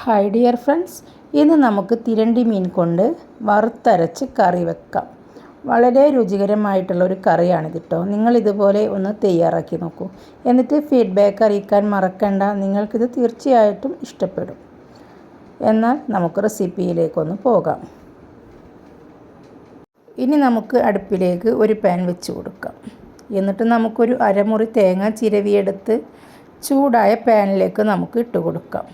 Hi dear friends ഇന്ന് നമുക്ക് തിരണ്ടി മീൻ കൊണ്ട് വറുത്തരച്ച് കറി വെക്കാം. വളരെ രുചികരമായിട്ടുള്ള ഒരു കറിയാണ് കേട്ടോ നിങ്ങൾ ഇതുപോലെ ഒന്ന് തയ്യാറാക്കി നോക്കൂ. എന്നിട്ട് ഫീഡ്ബാക്ക് അറിയിക്കാൻ മറക്കണ്ട. നിങ്ങൾക്കിത് തീർച്ചയായിട്ടും ഇഷ്ടപ്പെടും. എന്നാൽ നമുക്ക് റെസിപ്പിയിലേക്കൊന്ന് പോകാം. ഇനി നമുക്ക് അടുപ്പിലേക്ക് ഒരു പാൻ വെച്ച് കൊടുക്കാം. എന്നിട്ട് നമുക്കൊരു അരമുറി തേങ്ങ ചിരവിയെടുത്ത് ചൂടായ പാനിലേക്ക് നമുക്ക് ഇട്ട് കൊടുക്കാം.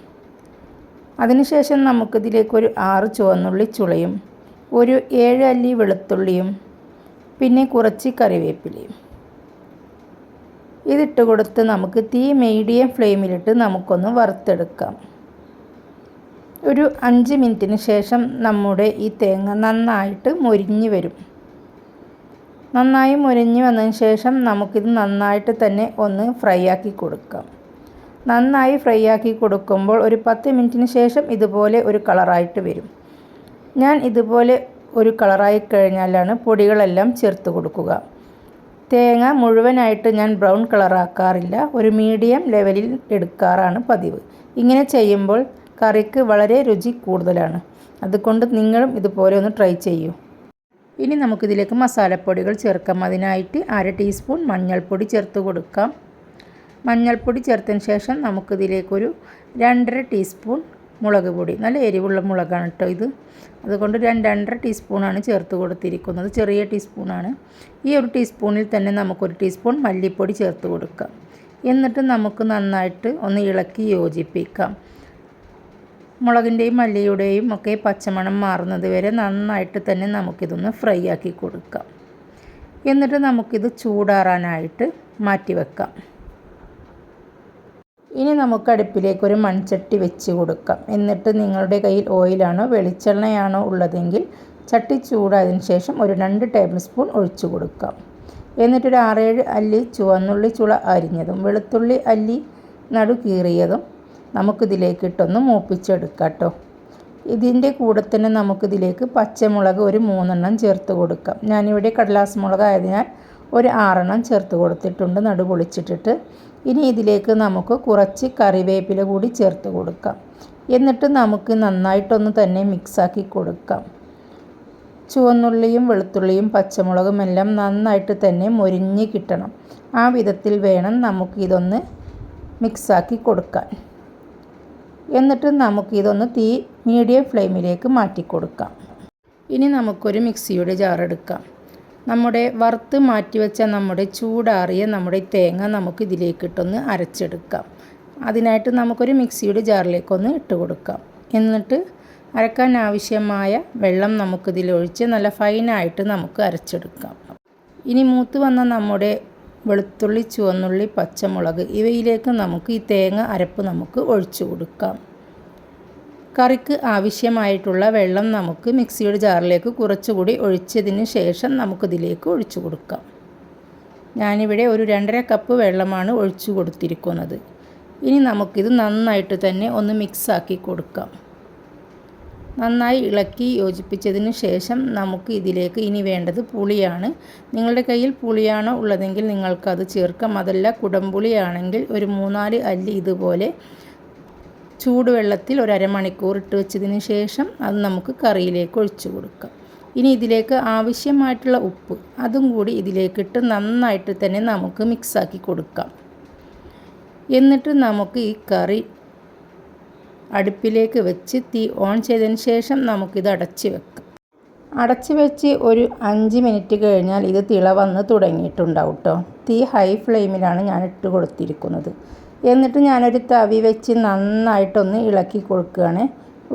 അതിനുശേഷം നമുക്കിതിലേക്ക് ഒരു ആറ് ചുവന്നുള്ളി ചുളയും ഒരു ഏഴ് അല്ലി വെളുത്തുള്ളിയും പിന്നെ കുറച്ച് കറിവേപ്പിലയും. ഇതിട്ട് കൊടുത്ത് നമുക്ക് തീ മീഡിയം ഫ്ലെയിമിലിട്ട് നമുക്കൊന്ന് വറുത്തെടുക്കാം. ഒരു അഞ്ച് മിനിറ്റിന് ശേഷം നമ്മുടെ ഈ തേങ്ങ നന്നായിട്ട് മുരിഞ്ഞു വരും. നന്നായി മുരിഞ്ഞു വന്നതിന് ശേഷം നമുക്കിത് നന്നായിട്ട് തന്നെ ഒന്ന് ഫ്രൈ ആക്കി കൊടുക്കാം. നന്നായി ഫ്രൈ ആക്കി കൊടുക്കുമ്പോൾ ഒരു പത്ത് മിനിറ്റിന് ശേഷം ഇതുപോലെ ഒരു കളറായിട്ട് വരും. ഞാൻ ഇതുപോലെ ഒരു കളറായി കഴിഞ്ഞാലാണ് പൊടികളെല്ലാം ചേർത്ത് കൊടുക്കുക. തേങ്ങ മുഴുവനായിട്ട് ഞാൻ ബ്രൗൺ കളറാക്കാറില്ല. ഒരു മീഡിയം ലെവലിൽ എടുക്കാറാണ് പതിവ്. ഇങ്ങനെ ചെയ്യുമ്പോൾ കറിക്ക് വളരെ രുചി കൂടുതലാണ്. അതുകൊണ്ട് നിങ്ങളും ഇതുപോലെ ഒന്ന് ട്രൈ ചെയ്യൂ. ഇനി നമുക്കിതിലേക്ക് മസാലപ്പൊടികൾ ചേർക്കാം. അതിനായിട്ട് അര ടീസ്പൂൺ മഞ്ഞൾപ്പൊടി ചേർത്ത് കൊടുക്കാം. മഞ്ഞൾപ്പൊടി ചേർത്തതിന് ശേഷം നമുക്കിതിലേക്കൊരു രണ്ടര ടീസ്പൂൺ മുളക് പൊടി. നല്ല എരിവുള്ള മുളകാണ് കേട്ടോ ഇത്. അതുകൊണ്ട് രണ്ട് രണ്ടര ടീസ്പൂണാണ് ചേർത്ത് കൊടുത്തിരിക്കുന്നത്. ചെറിയ ടീസ്പൂണാണ്. ഈ ഒരു ടീസ്പൂണിൽ തന്നെ നമുക്കൊരു ടീസ്പൂൺ മല്ലിപ്പൊടി ചേർത്ത് കൊടുക്കാം. എന്നിട്ട് നമുക്ക് നന്നായിട്ട് ഒന്ന് ഇളക്കി യോജിപ്പിക്കാം. മുളകിന്റെയും മല്ലിയുടെയും ഒക്കെ പച്ചമണം മാറുന്നത് വരെ നന്നായിട്ട് തന്നെ നമുക്കിതൊന്ന് ഫ്രൈ ആക്കി കൊടുക്കാം. എന്നിട്ട് നമുക്കിത് ചൂടാറാനായിട്ട് മാറ്റി വെക്കാം ഇനി നമുക്ക് അടുപ്പിലേക്ക് ഒരു മൺചട്ടി വെച്ച് കൊടുക്കാം. എന്നിട്ട് നിങ്ങളുടെ കയ്യിൽ ഓയിലാണോ വെളിച്ചെണ്ണയാണോ ഉള്ളതെങ്കിൽ ചട്ടി ചൂടായതിന് ശേഷം ഒരു രണ്ട് ടേബിൾ സ്പൂൺ ഒഴിച്ചു കൊടുക്കാം. എന്നിട്ടൊരു ആറേഴ് അല്ലി ചുവന്നുള്ളി ചുള അരിഞ്ഞതും വെളുത്തുള്ളി അല്ലി നടു കീറിയതും നമുക്കിതിലേക്ക് ഇട്ടൊന്ന് മൂപ്പിച്ചെടുക്കാം കേട്ടോ ഇതിന്റെ കൂടെ തന്നെ നമുക്കിതിലേക്ക് പച്ചമുളക് ഒരു മൂന്നെണ്ണം ചേർത്ത് കൊടുക്കാം. ഞാനിവിടെ കടലാസ് മുളക് ആയതിനാൽ ഒരു ആറെണ്ണം ചേർത്ത് കൊടുത്തിട്ടുണ്ട് നടു പൊളിച്ചിട്ടിട്ട്. ഇനി ഇതിലേക്ക് നമുക്ക് കുറച്ച് കറിവേപ്പില കൂടി ചേർത്ത് കൊടുക്കാം. എന്നിട്ട് നമുക്ക് നന്നായിട്ടൊന്ന് തന്നെ മിക്സാക്കി കൊടുക്കാം. ചുവന്നുള്ളിയും വെളുത്തുള്ളിയും പച്ചമുളകും എല്ലാം നന്നായിട്ട് തന്നെ മൊരിഞ്ഞ് കിട്ടണം. ആ വിധത്തിൽ വേണം നമുക്കിതൊന്ന് മിക്സാക്കി കൊടുക്കാൻ. എന്നിട്ട് നമുക്കിതൊന്ന് തീ മീഡിയം ഫ്ലെയിമിലേക്ക് മാറ്റി കൊടുക്കാം. ഇനി നമുക്കൊരു മിക്സിയുടെ ജാർ എടുക്കാം. നമ്മുടെ വറുത്ത് മാറ്റിവെച്ച നമ്മുടെ ചൂടാറിയ നമ്മുടെ തേങ്ങ നമുക്ക് ഇതിലേക്കിട്ടൊന്ന് അരച്ചെടുക്കാം. അതിനായിട്ട് നമുക്കൊരു മിക്സിയുടെ ജാറിലേക്കൊന്ന് ഇട്ട് കൊടുക്കാം എന്നിട്ട് അരക്കാൻ ആവശ്യമായ വെള്ളം നമുക്കിതിലൊഴിച്ച് നല്ല ഫൈനായിട്ട് നമുക്ക് അരച്ചെടുക്കാം. ഇനി മൂത്ത് വന്ന നമ്മുടെ വെളുത്തുള്ളി ചുവന്നുള്ളി പച്ചമുളക് ഇവയിലേക്ക് നമുക്ക് ഈ തേങ്ങ അരപ്പ് നമുക്ക് ഒഴിച്ചു കൊടുക്കാം കറിക്ക് ആവശ്യമായിട്ടുള്ള വെള്ളം നമുക്ക് മിക്സിയുടെ ജാറിലേക്ക് കുറച്ചുകൂടി ഒഴിച്ചതിന് ശേഷം നമുക്കിതിലേക്ക് ഒഴിച്ചു കൊടുക്കാം. ഞാനിവിടെ ഒരു രണ്ടര കപ്പ് വെള്ളമാണ് ഒഴിച്ചു കൊടുത്തിരിക്കുന്നത്. ഇനി നമുക്കിത് നന്നായിട്ട് തന്നെ ഒന്ന് മിക്സാക്കി കൊടുക്കാം. നന്നായി ഇളക്കി യോജിപ്പിച്ചതിന് ശേഷം നമുക്ക് ഇതിലേക്ക് ഇനി വേണ്ടത് പുളിയാണ്. നിങ്ങളുടെ കയ്യിൽ പുളിയാണോ ഉള്ളതെങ്കിൽ നിങ്ങൾക്കത് ചേർക്കാം. അതല്ല കുടംപുളിയാണെങ്കിൽ ഒരു മൂന്നാൽ അല്ലി ഇതുപോലെ ചൂടുവെള്ളത്തിൽ ഒരു അരമണിക്കൂർ ഇട്ട് വെച്ചതിന് ശേഷം അത് നമുക്ക് കറിയിലേക്ക് ഒഴിച്ചു കൊടുക്കാം. ഇനി ഇതിലേക്ക് ആവശ്യമായിട്ടുള്ള ഉപ്പ് അതും കൂടി ഇതിലേക്കിട്ട് നന്നായിട്ട് തന്നെ നമുക്ക് മിക്സാക്കി കൊടുക്കാം. എന്നിട്ട് നമുക്ക് ഈ കറി അടുപ്പിലേക്ക് വെച്ച് തീ ഓൺ ചെയ്തതിന് ശേഷം നമുക്കിത് അടച്ച് വെക്കാം. അടച്ച് വെച്ച് ഒരു അഞ്ച് മിനിറ്റ് കഴിഞ്ഞാൽ ഇത് തിള വന്ന് തുടങ്ങിയിട്ടുണ്ടാവും കേട്ടോ തീ ഹൈ ഫ്ലെയിമിലാണ് ഞാൻ ഇട്ട് കൊടുത്തിരിക്കുന്നത്. എന്നിട്ട് ഞാനൊരു തവി വെച്ച് നന്നായിട്ടൊന്ന് ഇളക്കി കൊടുക്കുകയാണ്.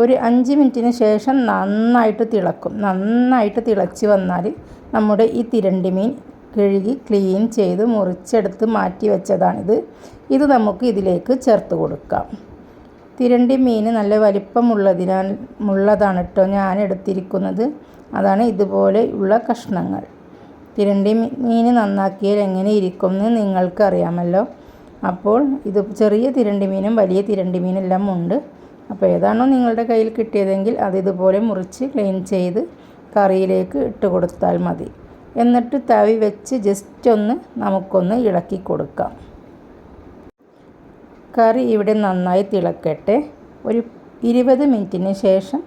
ഒരു അഞ്ച് മിനിറ്റിന് ശേഷം നന്നായിട്ട് തിളക്കും. നന്നായിട്ട് തിളച്ച് വന്നാൽ നമ്മുടെ ഈ തിരണ്ടി മീൻ കഴുകി ക്ലീൻ ചെയ്ത് മുറിച്ചെടുത്ത് മാറ്റി വെച്ചതാണിത്. ഇത് നമുക്ക് ഇതിലേക്ക് ചേർത്ത് കൊടുക്കാം. തിരണ്ടി മീൻ നല്ല വലിപ്പമുള്ളതിനാൽ ഉള്ളതാണ് കേട്ടോ ഞാൻ എടുത്തിരിക്കുന്നത്. അതാണ് ഇതുപോലെ ഉള്ള കഷ്ണങ്ങൾ. തിരണ്ടി മീൻ നന്നാക്കിയാൽ എങ്ങനെ ഇരിക്കും എന്ന് നിങ്ങൾക്കറിയാമല്ലോ. അപ്പോൾ ഇത് ചെറിയ തിരണ്ടി മീനും വലിയ തിരണ്ടി മീനും എല്ലാം ഉണ്ട്. അപ്പോൾ ഏതാണോ നിങ്ങളുടെ കയ്യിൽ കിട്ടിയതെങ്കിൽ അത് ഇതുപോലെ മുറിച്ച് ക്ലീൻ ചെയ്ത് കറിയിലേക്ക് ഇട്ട് കൊടുത്താൽ മതി. എന്നിട്ട് തവി വെച്ച് ജസ്റ്റ് ഒന്ന് നമുക്കൊന്ന് ഇളക്കി കൊടുക്കാം. കറി ഇവിടെ നന്നായി തിളക്കട്ടെ. ഒരു ഇരുപത് മിനിറ്റിന് ശേഷം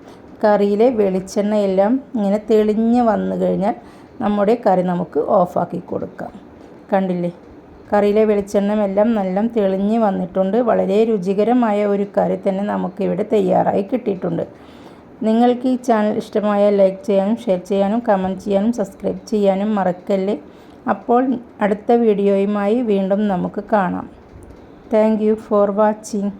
കറിയിലെ വെളിച്ചെണ്ണയെല്ലാം ഇങ്ങനെ തെളിഞ്ഞ് വന്നു കഴിഞ്ഞാൽ നമ്മുടെ കറി നമുക്ക് ഓഫാക്കി കൊടുക്കാം. കണ്ടില്ലേ? കറിയിലെ വെളിച്ചെണ്ണം എല്ലാം നല്ല തെളിഞ്ഞ് വന്നിട്ടുണ്ട്. വളരെ രുചികരമായ ഒരു കറി തന്നെ നമുക്കിവിടെ തയ്യാറായി കിട്ടിയിട്ടുണ്ട്. നിങ്ങൾക്ക് ഈ ചാനൽ ഇഷ്ടമായ ലൈക്ക് ചെയ്യാനും ഷെയർ ചെയ്യാനും കമന്റ് ചെയ്യാനും സബ്സ്ക്രൈബ് ചെയ്യാനും മറക്കല്ലേ? അപ്പോൾ അടുത്ത വീഡിയോയുമായി വീണ്ടും നമുക്ക് കാണാം. Thank for watching.